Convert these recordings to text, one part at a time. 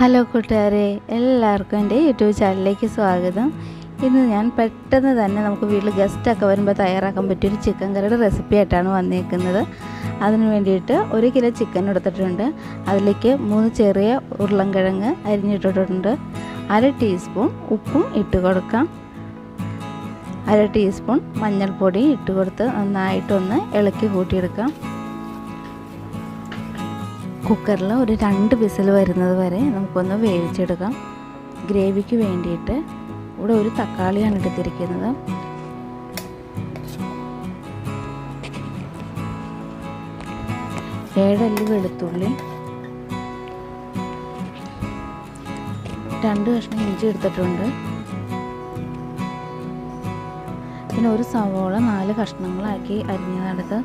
Hello കൂട്ടുകാരെ എല്ലാവർക്കും എന്റെ യൂട്യൂബ് ചാനലിലേക്ക് സ്വാഗതം. ഇന്ന് ഞാൻ പെട്ടെന്ന് തന്നെ നമുക്ക് വീട്ടിൽ ഗസ്റ്റൊക്കെ വരുമ്പോൾ തയ്യാറാക്കാൻ പറ്റിയ ഒരു ചിക്കൻ കറിയുടെ റെസിപ്പി ആയിട്ടാണ് വന്നിരിക്കുന്നത്. അതിന് വേണ്ടിയിട്ട് ഒരു കിലോ ചിക്കൻ എടുത്തിട്ടുണ്ട്. അതിലേക്ക് മൂന്ന് ചെറിയ ഉരുളൻകിഴങ്ങ് അരിഞ്ഞിട്ടിട്ടുണ്ട്. അര ടീസ്പൂൺ ഉപ്പും ഇട്ട് കൊടുക്കാം. അര ടീസ്പൂൺ മഞ്ഞൾപ്പൊടി ഇട്ട് കൊടുത്ത് നന്നായിട്ടൊന്ന് ഇളക്കി കൂട്ടിയെടുക്കാം. കുക്കറിൽ ഒരു രണ്ട് വിസിൽ വരുന്നത് വരെ നമുക്കൊന്ന് വേവിച്ചെടുക്കാം. ഗ്രേവിക്ക് വേണ്ടിയിട്ട് ഇവിടെ ഒരു തക്കാളിയാണ് എടുത്തിരിക്കുന്നത്. ഏഴല്ലി വെളുത്തുള്ളി രണ്ട് കഷ്ണം ഇഞ്ചി എടുത്തിട്ടുണ്ട്. പിന്നെ ഒരു സവോള നാല് കഷ്ണങ്ങളാക്കി അരിഞ്ഞതെടുത്ത്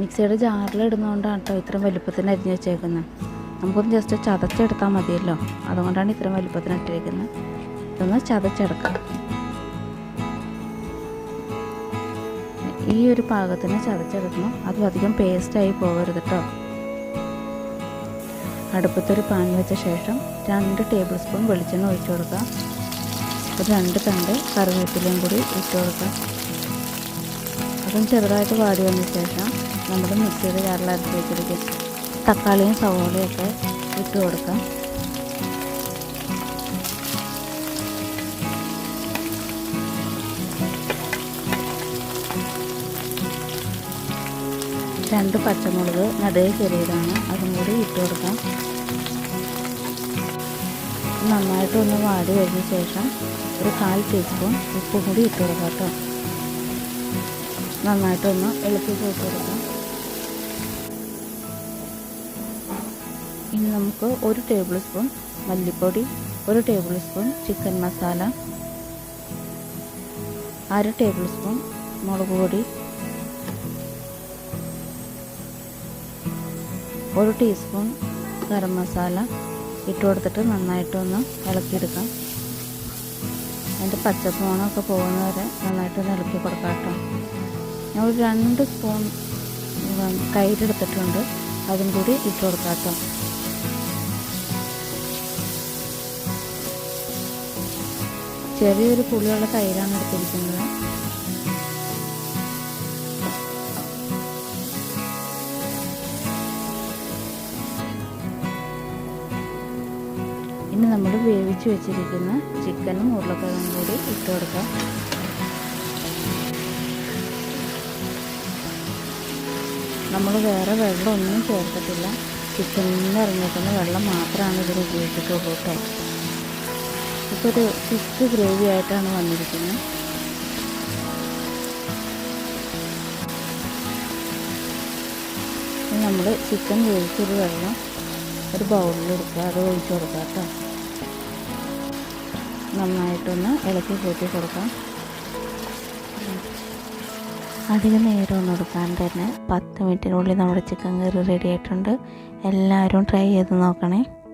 മിക്സിയുടെ ജാറിൽ ഇടുന്നതുകൊണ്ടാണ് കേട്ടോ ഇത്രയും വലുപ്പത്തിന് അരിഞ്ഞ് വെച്ചേക്കുന്നത്. നമുക്കൊന്ന് ജസ്റ്റ് ചതച്ചെടുത്താൽ മതിയല്ലോ. അതുകൊണ്ടാണ് ഇത്രയും വലുപ്പത്തിന് ഇട്ടിരിക്കുന്നത്. ഇതൊന്ന് ചതച്ചെടുക്കാം. ഈ ഒരു പാകത്തിന് ചതച്ചെടുക്കണം. അതും അധികം പേസ്റ്റായി പോകരുത് കേട്ടോ. അടുപ്പത്തൊരു പാൻ വെച്ച ശേഷം രണ്ട് ടേബിൾ സ്പൂൺ വെളിച്ചെണ്ണ ഒഴിച്ചു കൊടുക്കാം ഒരു രണ്ട് തണ്ട് കറിവേപ്പിലയും കൂടി ഇട്ട് കൊടുക്കാം അതും ചെറുതായിട്ട് വാടി വന്ന ശേഷം നമ്മൾ ജാറിൽ അരച്ച് വെച്ചിരിക്കും തക്കാളിയും സവോളയൊക്കെ ഇട്ട് കൊടുക്കാം. രണ്ട് പച്ചമുളക് നടുവ് ചെറിയതാണ് അതും കൂടി ഇട്ട് കൊടുക്കാം. നന്നായിട്ടൊന്ന് വാടി കഴിഞ്ഞ ശേഷം ഒരു കാൽ ടീസ്പൂൺ ഉപ്പും കൂടി ഇട്ട് കൊടുക്കാം കേട്ടോ. നന്നായിട്ടൊന്ന് ഇളക്കി കൂട്ടി കൊടുക്കാം. ഇനി നമുക്ക് ഒരു ടേബിൾ സ്പൂൺ മല്ലിപ്പൊടി ഒരു ടേബിൾ സ്പൂൺ ചിക്കൻ മസാല അര ടേബിൾ സ്പൂൺ മുളക് പൊടി ഒരു ടീസ്പൂൺ ഗരം മസാല ഇട്ട് കൊടുത്തിട്ട് നന്നായിട്ടൊന്ന് ഇളക്കിയെടുക്കാം. അതിന്റെ പച്ചപ്പോണൊക്കെ പോകുന്നവരെ നന്നായിട്ടൊന്ന് ഇളക്കി കൊടുക്കാം ഞാൻ ഒരു രണ്ട് സ്പൂൺ കയ്യിലെടുത്തിട്ടുണ്ട്. അതും കൂടി ഇട്ട് കൊടുക്കാം ചെറിയൊരു പുളിയുള്ള തൈരാണ് എടുത്തിരിക്കുന്നത്. ഇനി നമ്മൾ വേവിച്ച് വെച്ചിരിക്കുന്ന ചിക്കനും ഉരുളക്കിഴങ്ങും കൂടി ഇട്ട് കൊടുക്കാം. നമ്മൾ വേറെ വെള്ളമൊന്നും ചേർത്തിട്ടില്ല. ചിക്കനിൽ നിന്ന് ഇറങ്ങിയിട്ടുള്ള വെള്ളം മാത്രമാണ് ഇതിന് ഉപയോഗിച്ചിട്ടുള്ളൂ കേട്ടോ. ഇപ്പോൾ ഒരു ഫിഷ് ഗ്രേവി ആയിട്ടാണ് വന്നിരിക്കുന്നത്. നമ്മൾ ചിക്കൻ വേവിച്ചൊരു വെള്ളം ഒരു ബൗളിൽ എടുക്കുക. അത് ഒഴിച്ച് കൊടുക്കുക കേട്ടോ. നന്നായിട്ടൊന്ന് ഇളക്കി കൂട്ടി കൊടുക്കാം. അധികം നേരമൊന്നും എടുക്കാൻ തന്നെ പത്ത് മിനിറ്റിനുള്ളിൽ നമ്മുടെ ചിക്കൻ കറി റെഡി ആയിട്ടുണ്ട്. എല്ലാവരും ട്രൈ ചെയ്ത് നോക്കണേ.